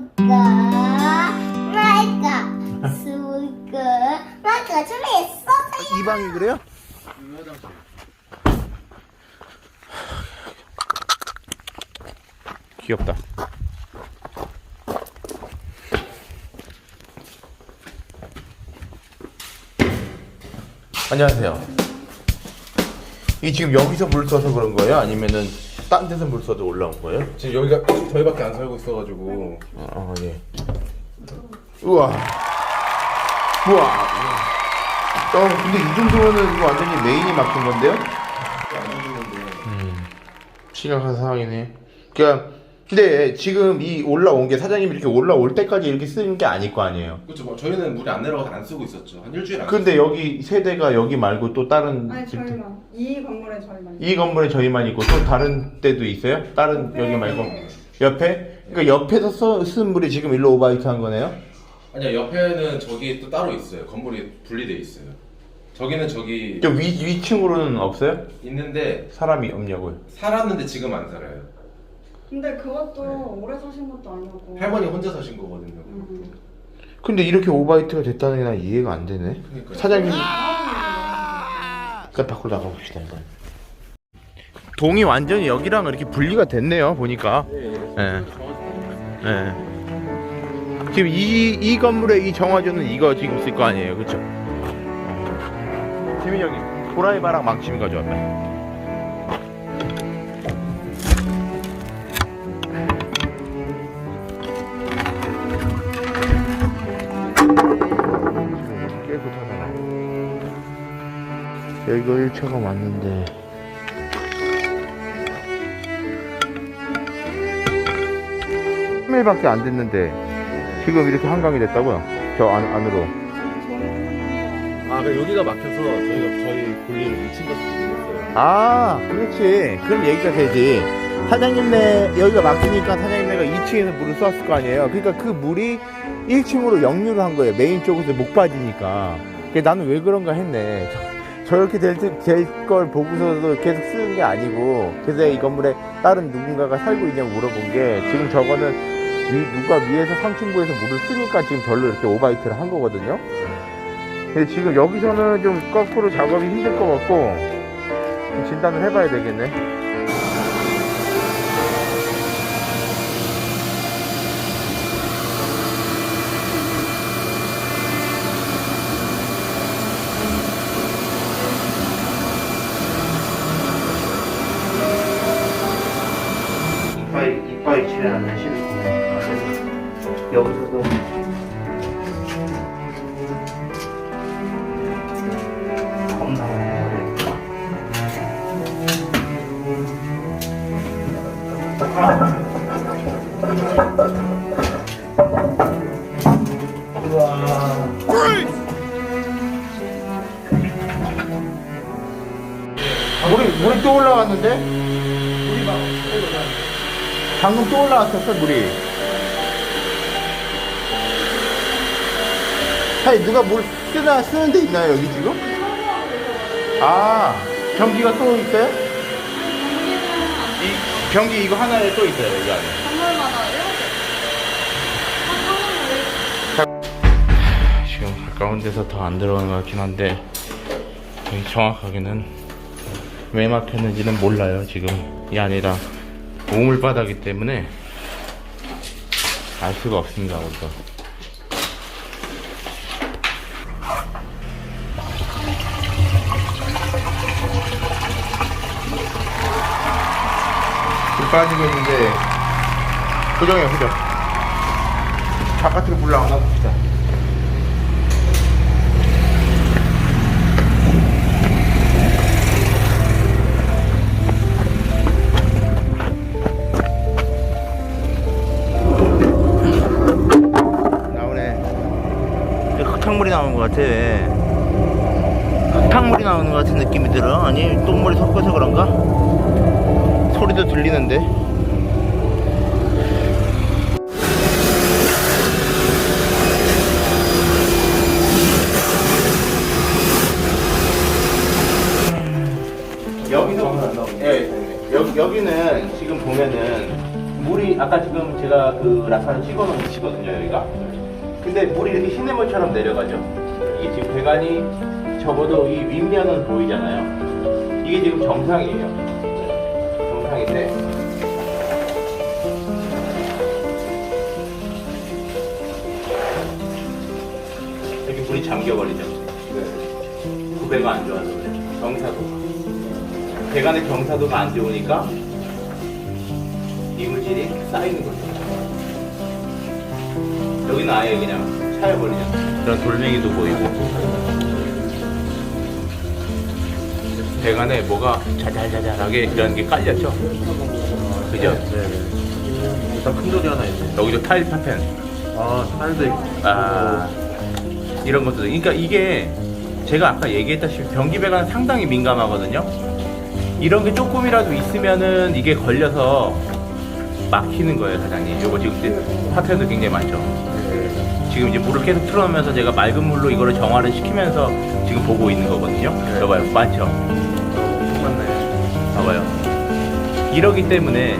술까 말까 술까 말까 준비했어? 이 방이 그래요? 귀엽다. 안녕하세요. 이 지금 여기서 물 써서 그런 거예요? 아니면은 딴 데서 물 써도 올라온 거예요? 지금 여기가 저희밖에 안 살고 있어가지고 아, 예. 우와. 우와. 어, 근데 이 정도면은 이거 완전히 메인이 막힌 건데요? 음, 심각한 상황이네. 그니까, 근데 지금 이 올라온 게 사장님이 이렇게 올라올 때까지 이렇게 쓰는 게 아닐 거 아니에요? 그렇죠. 뭐 저희는 물이 안 내려가서 안 쓰고 있었죠. 한 일주일 안. 근데 여기 세대가 여기 말고 또 다른 아니 집- 저희만 이 건물에 저희만 이 건물에 저희만 있고 또 다른 데도 있어요? 다른 여기 말고 옆에? 그러니까 옆에서 써, 쓴 물이 지금 일로 오바이트 한 거네요? 아니요 옆에는 저기 또 따로 있어요. 건물이 분리돼 있어요. 저기는 저기 저 위, 위층으로는 없어요? 있는데 사람이 없냐고요? 살았는데 지금 안 살아요. 근데 그것도 오래 사신 것도 아니고 할머니 혼자 사신 거거든요. 음. 근데 이렇게 오바이트가 됐다는 게 난 이해가 안 되네. 그러니까요. 사장님, 아, 일단 밖으로 나가봅시다 일단. 동이 완전히 여기랑 이렇게 분리가 됐네요. 보니까. 예. 예. 지금 이, 이 건물의 이 정화조는 이거 지금 쓸 거 아니에요. 그쵸? 재민이 형님, 도라이바랑 망치미 가져왔다. 여기가 1차가 맞는데. 삼일밖에안 됐는데 지금 이렇게 한강이 됐다고요? 저 안, 안으로. 아, 그 여기가 막혀서 저희가 저희 볼일 2층 가서 보냈어요. 아, 그렇지. 그럼 얘기가 되지. 사장님네 여기가 막히니까 사장님네가 2층에서 물을 쐈을 거 아니에요. 그러니까 그 물이 1층으로 역류를 한 거예요. 메인 쪽에서 목 빠지니까. 나는 왜 그런가 했네. 저, 렇게 될 걸 보고서도 계속 쓰는 게 아니고 그래서 이 건물에 다른 누군가가 살고 있냐고 물어본 게 지금 저거는 위- 누가 위에서 3층부에서 물을 쓰니까 지금 절로 이렇게 오바이트를 한 거거든요. 근데 지금 여기서는 좀 거꾸로 작업이 힘들 것 같고 좀 진단을 해봐야 되겠네. 이빨 칠해놨네 실리콘에. 여기서도 물이 물이 또 올라왔는데? 방금 또 올라왔었어 물이. 아니 누가 물 쓰나 쓰는 데 있나요 여기 지금? 아 변기가 또 있어요? 이 변기 이거 하나에 또 있어요 여기 안에. 지금 가까운 데서 더 안 들어가는 것 같긴 한데 정확하게는 왜 막혔는지는 몰라요 지금 이 아니라 우물바닥이기 때문에 알 수가 없습니다 불 빠지고 있는데 고정해요 고정 바깥으로 물 나오나 봅시다 같아 흙탕물이 나오는 것 같은 느낌이 들어 아니 똥물이 섞어서 그런가? 소리도 들리는데 여기서 예, 여기, 여기는 지금 보면은 물이 아까 지금 제가 그 라산을 찍어놓은 위치거든요, 여기가. 근데 물이 이렇게 시냇물처럼 내려가죠. 배관이 적어도 이 윗면은 보이잖아요. 이게 지금 정상이에요. 정상인데 여기 물이 잠겨버리죠. 구배가 안 좋아서 그래. 경사도. 배관의 경사도가 안 좋으니까 이물질이 쌓이는 거죠. 여기는 아예 그냥 차여버리죠. 이런 돌멩이도 보이고. 배관에 뭐가 자잘자잘하게 이런 게 깔렸죠. 그죠? 일단 큰 돌이 하나 있네. 여기도 타일 파텐. 아, 타일도 있고. 아 이런 것도 그러니까 이게 제가 아까 얘기했다시피 변기 배관 상당히 민감하거든요. 이런 게 조금이라도 있으면은 이게 걸려서 막히는 거예요, 사장님. 요거 지금 파편도 굉장히 많죠. 지금 이제 물을 계속 틀어놓으면서 제가 맑은 물로 이거를 정화를 시키면서 지금 보고 있는 거거든요. 여봐요, 많죠? 맞네. 봐봐요. 이러기 때문에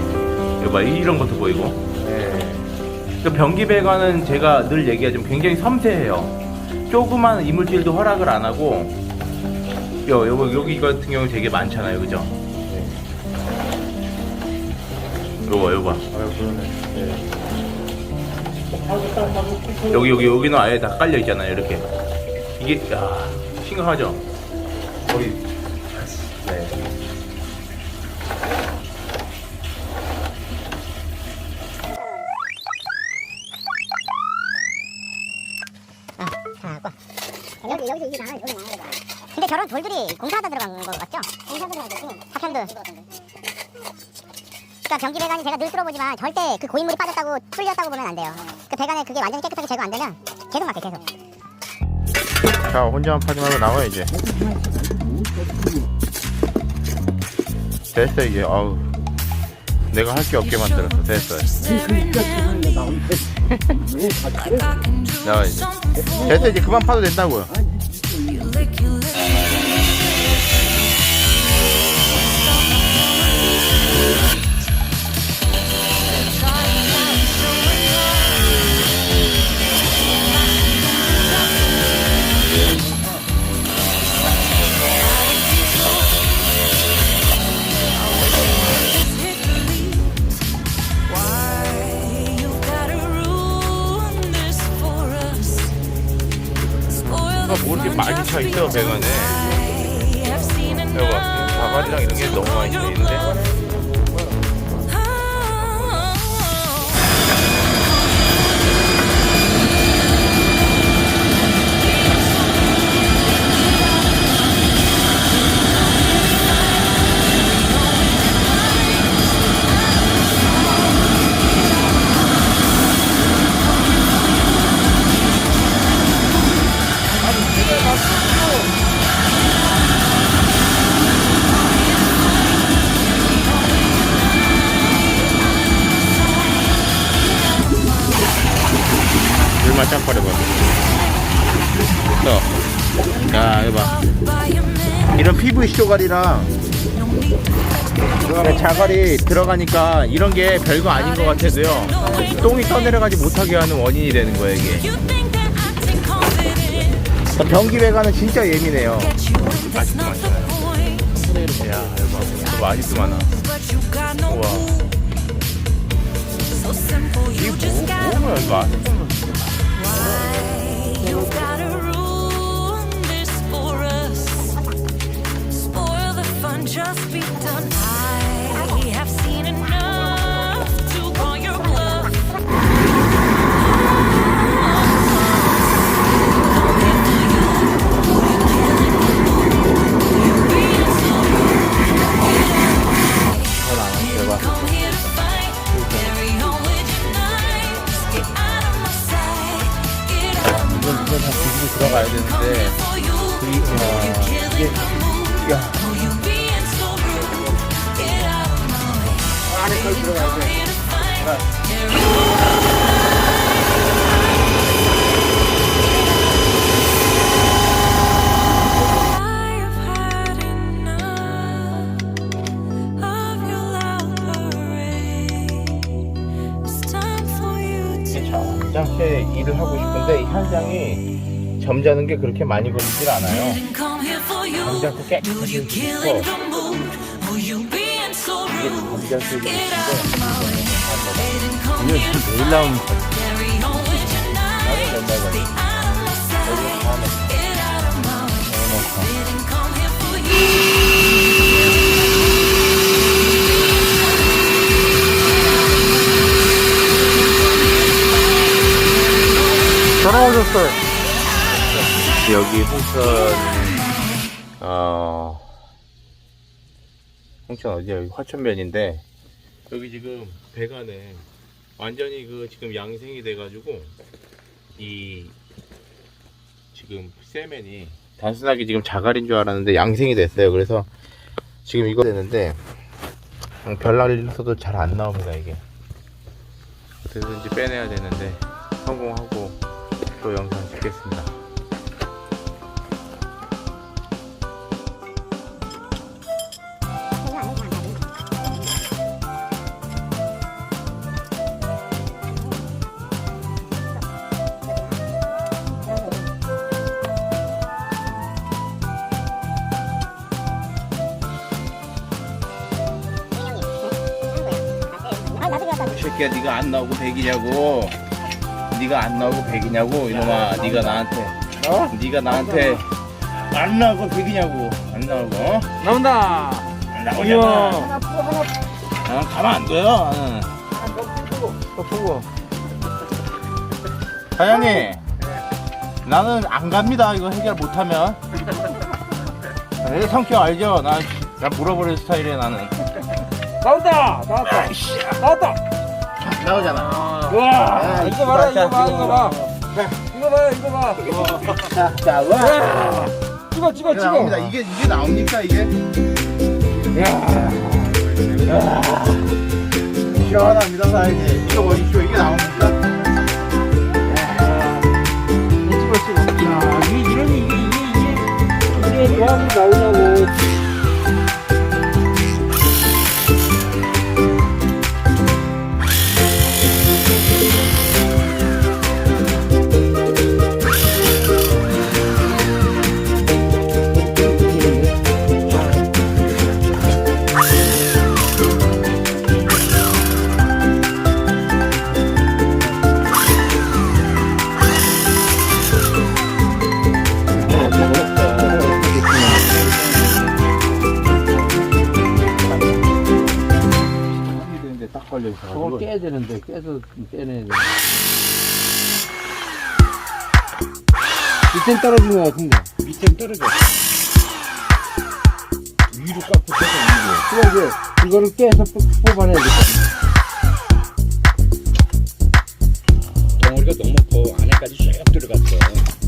여봐 이런 것도 보이고. 그 변기 배관은 제가 늘 얘기하지만 굉장히 섬세해요. 조그만 이물질도 허락을 안 하고 요, 요, 여기 같은 경우 되게 많잖아요, 그죠? 요거, 요거. 아, 그러네. 네. 여기, 여기, 여기는 아예 다 깔려 있잖아요, 이렇게. 이게, 야 심각하죠? 거의. 네. 여기 여기서 이게 나와 여기 나와 근데 저런 돌들이 공사하다 들어간 거 같죠? 공사 들어가지 파편도 그러니까 변기 배관이 제가 늘 뚫어보지만 절대 그 고인물이 빠졌다고 뚫렸다고 보면 안 돼요 그 배관에 그게 완전히 깨끗하게 제거 안 되면 계속 막혀 계속 자, 혼자만 파지 말고 나와, 이제. 됐어, 이제. 아우. 내가 할 게 없게 만들었어. 됐어. 나와, 이제. 됐어, 이제 그만 파도 된다고요. 누가 뭐 이렇게 많이 차 있어, 배관에. 여봐, 바가지랑 이런 게 너무 많이 차 있는데. 조각이랑 그다음에 자갈이 들어가니까 이런 게 별거 아닌 것 같아도요. 똥이 떠내려가지 못하게 하는 원인이 되는 거예요, 이게. 변기 배관은 진짜 예민해요. 아직도 많잖아요. 야, 이거 아직도 많아. 우와. 이게 뭐, 뭐야, 이거 Spoil the fun, just be done. I have seen enough to call your bluff. Come here to fight. Carry on with your knives. Get out of my sight. Get out 이건, 이건 다 뒤집어 들어가야 되는데. for you. 이, 야, 이게, 야. 안에 걸 들어가야 돼. 점장실 일을 하고 싶은데 이 현장이 점잖은 게 그렇게 많이 걸리질 않아요. Dude, you 깨끗하게 있고 이게 있는데 my way. Didn't come 이게 매일 나오는 거. 나는 맨날 Stay out of my sight. Get out of my way. Didn't come here for you. 전화 오셨어요. 여기 홍천 홍천 어디야? 여기 화천면인데 여기 지금 배관에 완전히 그 지금 양생이 돼가지고 이 지금 세면이 단순하게 지금 자갈인 줄 알았는데 양생이 됐어요. 그래서 지금 이거 되는데 음, 별날에서도 잘 안 나옵니다 이게. 이제 빼내야 되는데 성공하고 또 영상 찍겠습니다. 새끼야 네가 안 나오고 백이냐고 네가 안 나오고 백이냐고 이놈아 네가 나한테 어? 네가 나한테 안 나오고 백이냐고 안 나오고 어? 나온다. 안 나오잖아 아, 가만 안 둬요 나는 또 보고 사장님 나는 안 갑니다 이거 해결 못하면 내 성격 알죠? 난, 난 물어버릴 스타일이야 나는 나온다. 나왔다. 나왔다. 나오잖아 와, 이거 봐라, 이거 봐, 이거 봐. 이거 봐, 이거 봐. 자, 자, 와. 찍어, 찍어, 이게 나옵니다. 이게 이게 나옵니까 이게? 야, 시원합니다 사장님. 이거 보십시오. 이게 나옵니까? 찍어, 찍어. 야, 이게 이런 이게 이게 이게 이게 조합이 나오냐고. 위로 깎고 떠서 그래, 이제 이거를 깨서 뽑- 뽑아내야 돼. 덩어리가 너무 더 안에까지 쭉 들어갔어.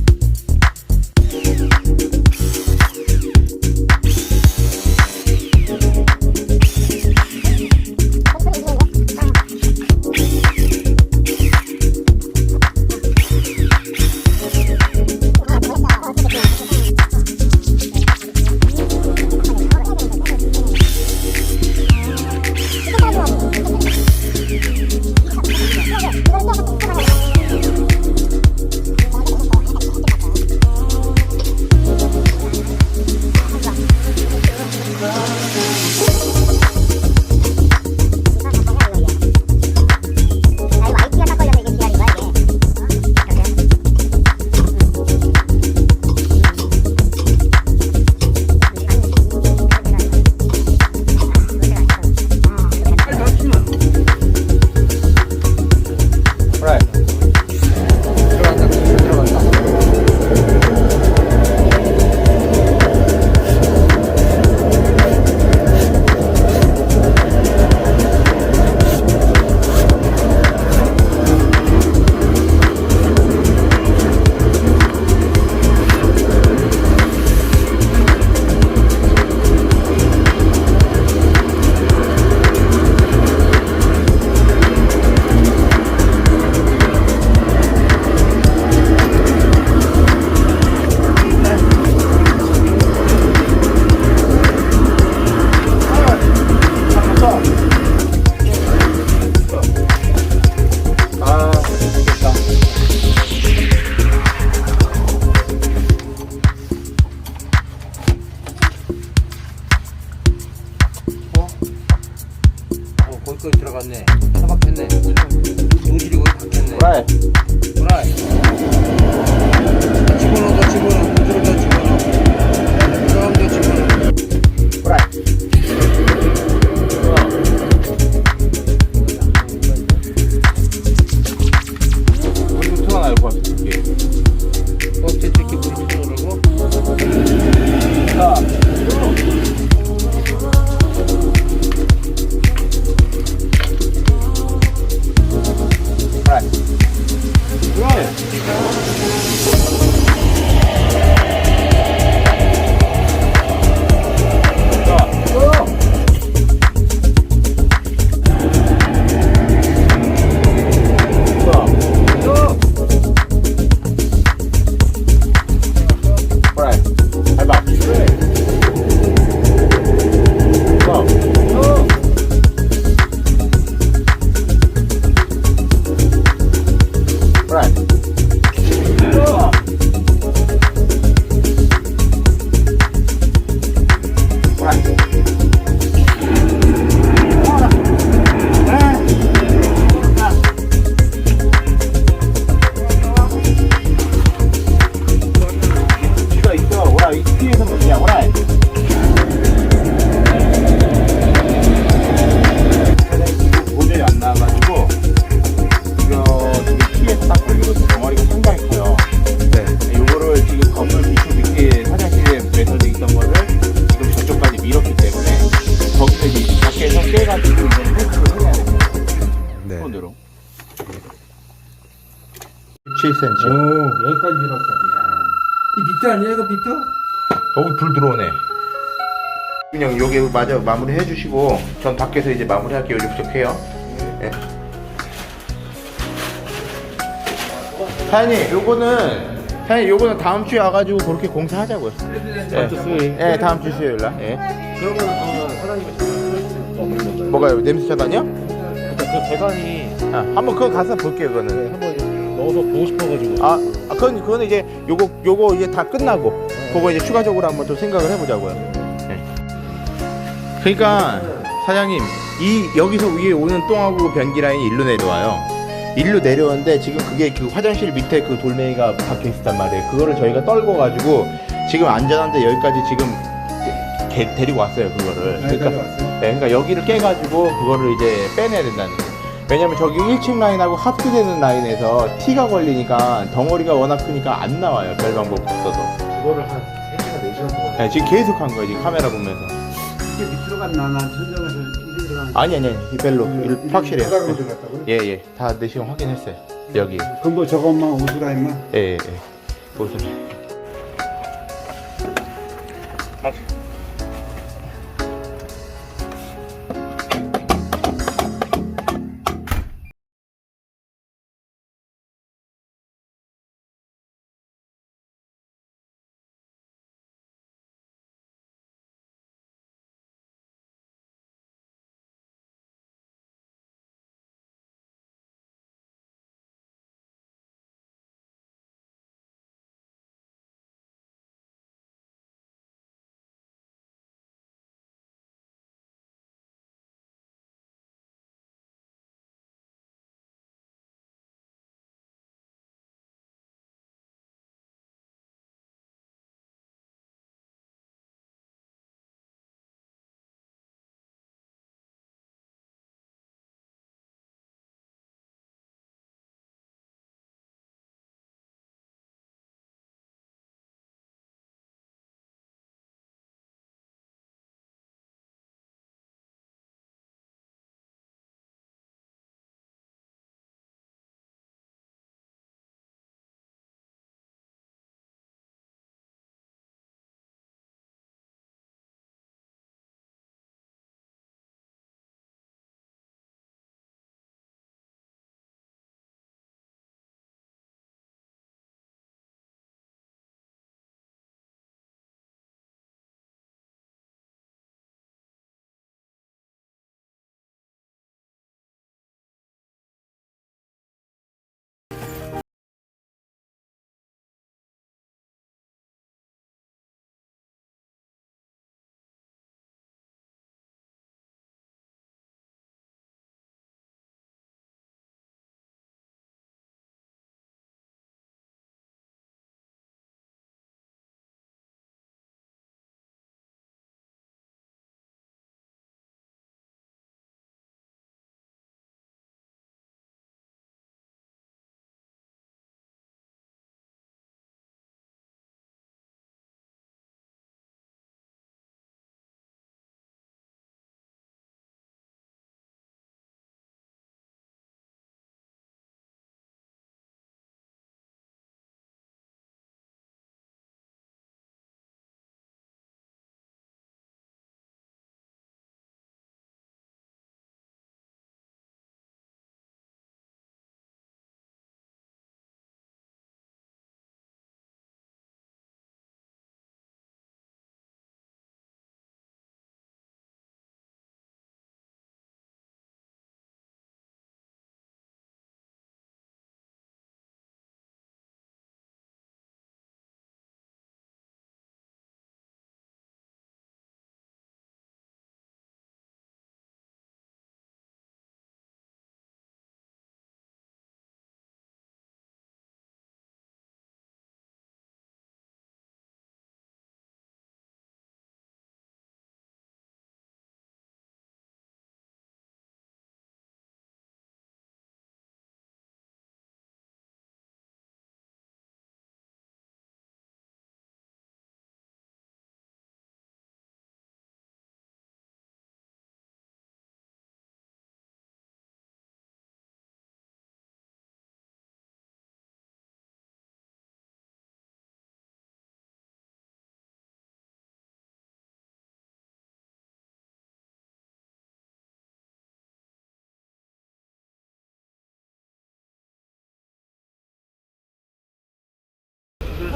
비트 아니야, 이거 비트? 너무 불 들어오네. 그냥 여기 마저 마무리 해주시고 전 밖에서 이제 마무리할게요. 부족해요. 예. 사장님, 요거는 사장님 요거는 다음 주에 와가지고 그렇게 공사하자고요. 다음 주 수요일. 예, 다음 주 수요일 날. 예. 그러면 어, 사장님이 좀 뭐가요? 냄새 차단이요? 그 배관이 아, 한번 그거 가서 볼게요. 그거는. 네, 한번 넣어서 보고 싶어가지고. 아, 아 그건 그거는 이제 요거 요거 이제 다 끝나고 그거 이제 추가적으로 한번 또 생각을 해보자고요. 예. 그러니까 사장님 이 여기서 위에 오는 똥하고 변기 라인이 일로 내려와요. 일로 내려오는데 지금 그게 그 화장실 밑에 그 돌멩이가 박혀 있었단 말이에요. 그거를 저희가 떨궈 가지고 지금 안전한데 여기까지 지금 개- 데리고 왔어요. 그거를. 그러니까 네, 그러니까 여기를 깨가지고 그거를 이제 빼내야 된다는 거예요. 왜냐면 저기 1층 라인하고 합수되는 라인에서 티가 걸리니까 덩어리가 워낙 크니까 안 나와요. 별 방법 없어서. 그거를 한 3시간, 4시간 동안. 네, 지금 계속 한 거예요. 지금 카메라 보면서. 이게 밑으로 갔나? 난 천정에서 1인 들어간 아니, 아니, 아니. 이 별로. 일- 확실해요. 바닥으로 들어갔다고요? 예, 예. 다 내시경 확인했어요. 여기. 그럼 뭐 저것만 오수라 임마? 예, 예, 예. 보세요.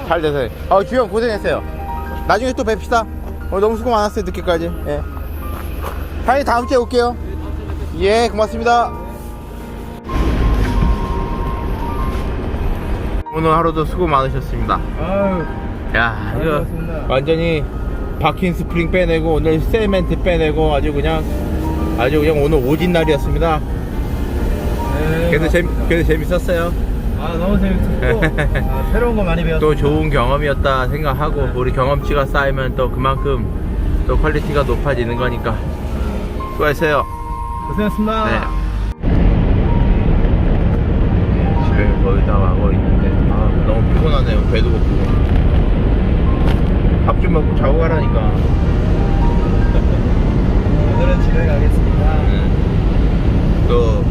잘 되세요. 어, 주영 고생했어요. 나중에 또 뵙시다. 오늘 너무 수고 많았어요, 늦게까지. 예. 다행히 다음 주에 올게요. 예, 고맙습니다. 오늘 하루도 수고 많으셨습니다. 아유, 야, 이거 고맙습니다. 완전히 박힌 스프링 빼내고 오늘 세멘트 빼내고 아주 그냥 아주 그냥 오늘 오진 날이었습니다. 네, 그래도 재 고맙습니다. 그래도 재밌었어요. 아, 너무 재밌었고, 아, 새로운 거 많이 배웠어. 또 좋은 경험이었다 생각하고 우리 경험치가 쌓이면 또 그만큼 또 퀄리티가 높아지는 거니까 수고했어요. 고생했습니다. 네. 집에 거의 다 와고 있는데 아 너무 피곤하네요. 배도 고프고 밥 좀 먹고 자고 가라니까. 오늘은 집에 가겠습니다. 음. 또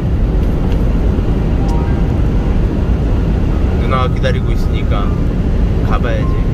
기다리고 있으니까 가봐야지.